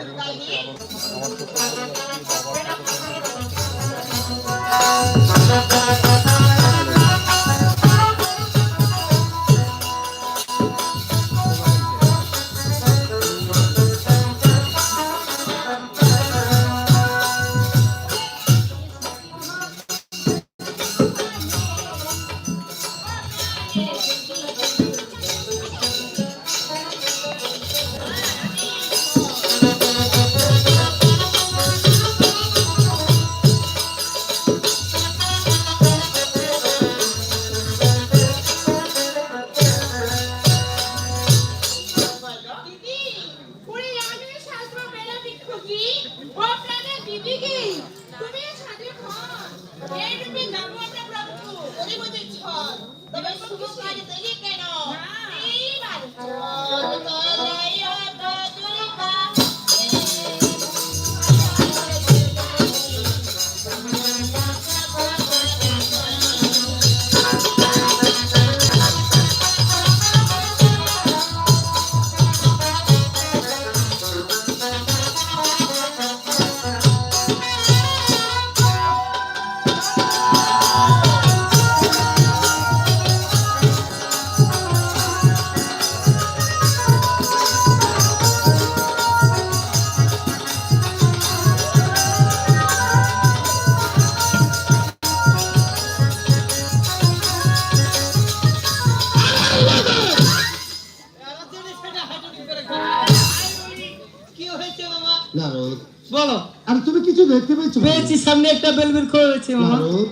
মাঝে মধ্যে আমার নারদ বলো আর তুমি কিছু দেখতে পেয়েছ পেয়েছি সামনে একটা বেলবেল করেছে মামা নারদ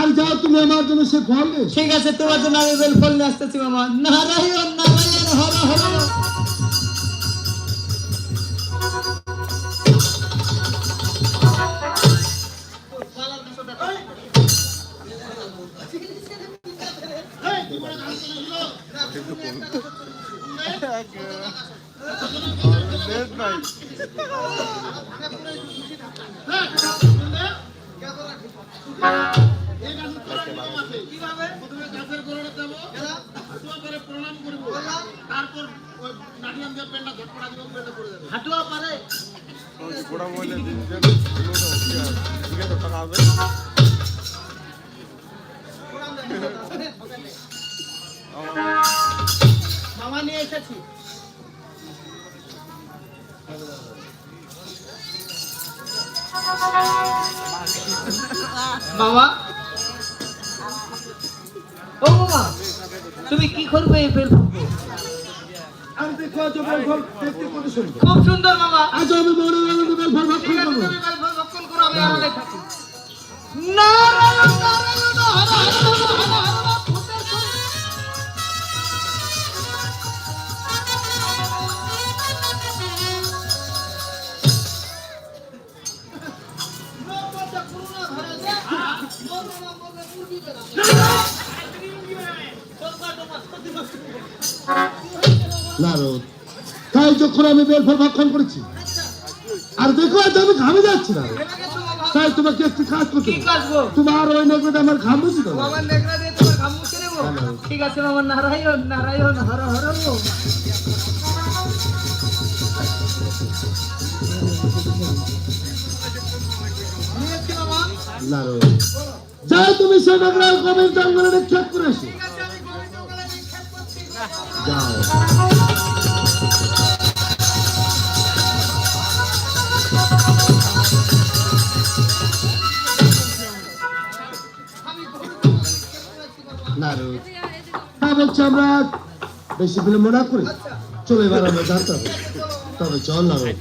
আর যাও তুমি আমার জন্য সে ফল। ঠিক আছে তোমার জন্য আমি বেল ফল নিয়ে আসতেছি মামা নারায়ণ নারায়ণ হর হর হাঁটুয়া পারে গোড়া মহিলা দিন টাকা হবে মামা? ও মামা তুমি কি করবে এই বেল ফুলকে? দেখো আজ বেল ফল দেখতে কত সুন্দর? খুব সুন্দর মামা। আজ আমি মনে আনন্দ বেল ফল ভক্ষণ করব বেল ভক্ষণ আমি নারায়ণ নারদ। তাই যখন আমি বেল ফল ভক্ষণ করেছি আর দেখো আমি ঘামে যাচ্ছি না তাই তোমাকে একটি কাজ করতে তোমার ওই নেগড়ে আমার ঘাম বুঝি তো আমার নেকড়া নেব ঠিক আছে মামা নারায়ণ নারায়ণ হর যাই তুমি সে জঙ্গলে নিক্ষেপ করে আমি গভীর জঙ্গলে নিক্ষেপ করছি। যাও। বেশি বিলম্ব না করি। চলে এবার আমরা হবে। তবে চল নারদ।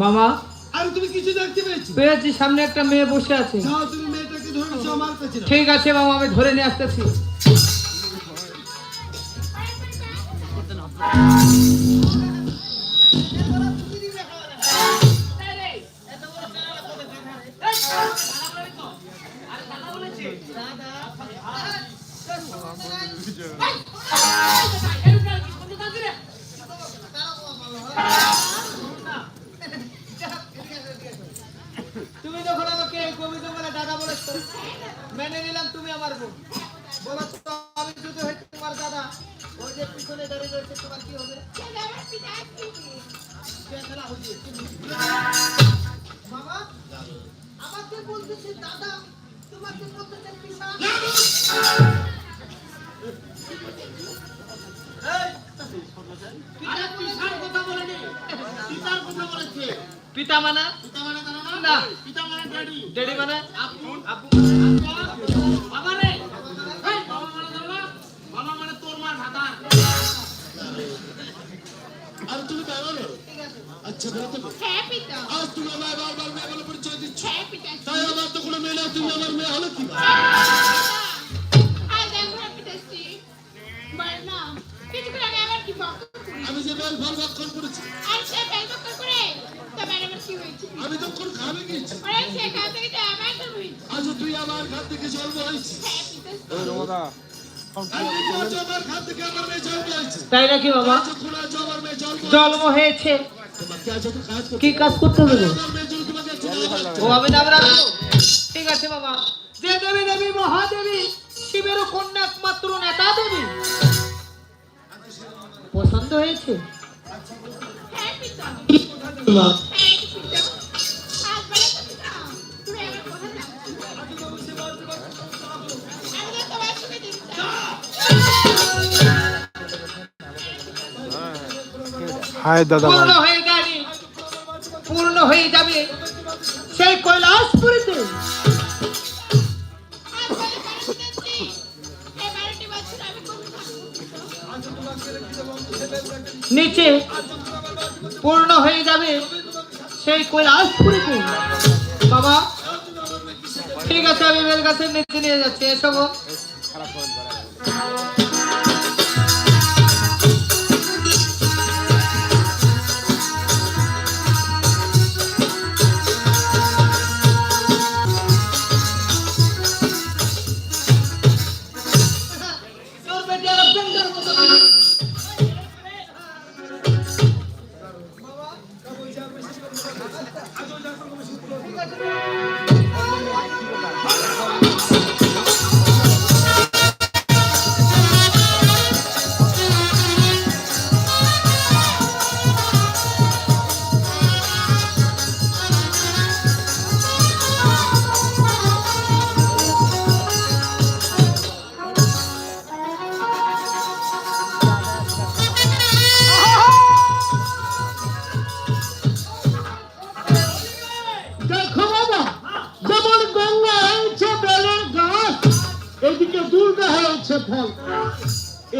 মামা আর তুমি কিছু দেখতে পেয়েছ? পেয়েছি সামনে একটা মেয়ে বসে আছে। যাও তুমি মেয়েটাকে ধরে নাও আমার কাছে। ঠিক আছে মামা আমি ধরে নিয়ে আসতেছি। তুমি যখন আমাকে কবিতা বলে দাদা বলেছ মেনে নিলাম তুমি আমার বোন বলো তো আমি যদি হই তোমার দাদা ওই যে পিছনে দাঁড়িয়ে রয়েছে তোমার কি হবে? বাবা আমাকে বলতেছে দাদা তোমাকে বলতেছে পিসা পিতা মানে? না। ড্যাডি মানে আপু আপু আর তুমি বেরোলো আচ্ছা বেরোতে পারো। হ্যাঁ পিতা। আজ তুমি আমায় বারবার মেয়ে বলে পরিচয় দিচ্ছ। হ্যাঁ পিতা তাই আমার তো কোনো মেয়ে না তুমি আমার হলো কি? বল বক আমি যে বেল ফল ভক্ষণ করেছি আর সে বেল বক করে। তো হয়েছে আমি তখন খাবে গিয়েছি। ওরে সে থেকে তো আমার তো হয়েছে আজ তুই আমার ঘর থেকে জন্ম হয়েছি হ্যাঁ তুই নাকি বাবা? জন্ম হয়েছে কি কাজ করতে হবে? ও আমি নাম রাখব? ঠিক আছে বাবা। যে দেবী দেবী মহাদেবী শিবের কন্যা একমাত্র নেতা দেবী। পছন্দ হয়েছে? হাই দাদা পূর্ণ হয়ে যাবে। পূর্ণ হয়ে যাবে। সেই কৈলাসপুরীতে নিচে পূর্ণ হয়ে যাবে সেই কৈলাসপুরীতে বাবা ঠিক আছে আমি বেল গাছের নিচে নিয়ে যাচ্ছি। এসব দেখো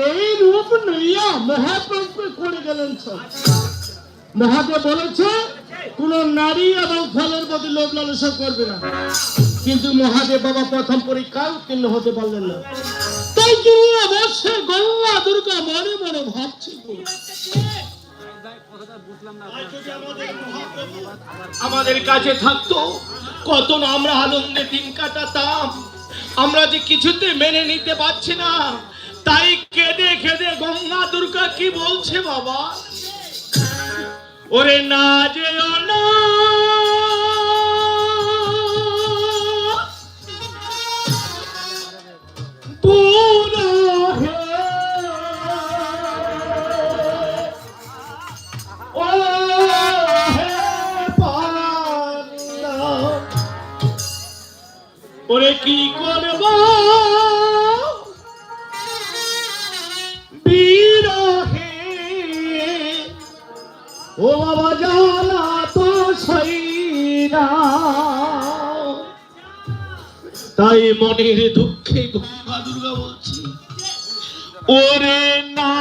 এই রূপ লইয়া মহাপ্রভু করে গেলেন মহাদেব বলেছে, কোন নারী এবং ফলের প্রতি লোভ লালসা করবে না। কিন্তু মহাদেব বাবা প্রথম পরীক্ষায় উত্তীর্ণ হতে পারলেন না। তাই তিনি অবশ্যই গঙ্গা দুর্গা মনে মনে ভাবছে আমাদের কাছে থাকতো, কত আমরা আনন্দে দিন কাটাতাম। আমরা যে কিছুতে মেনে নিতে পারছি না তাই কেঁদে কেঁদে গঙ্গা দুর্গা কি বলছে বাবা? ওরে না যেও না। ও বাবা জানা তো সই না। তাই মনের দুঃখে গঙ্গা দুর্গা বলছি ওরে না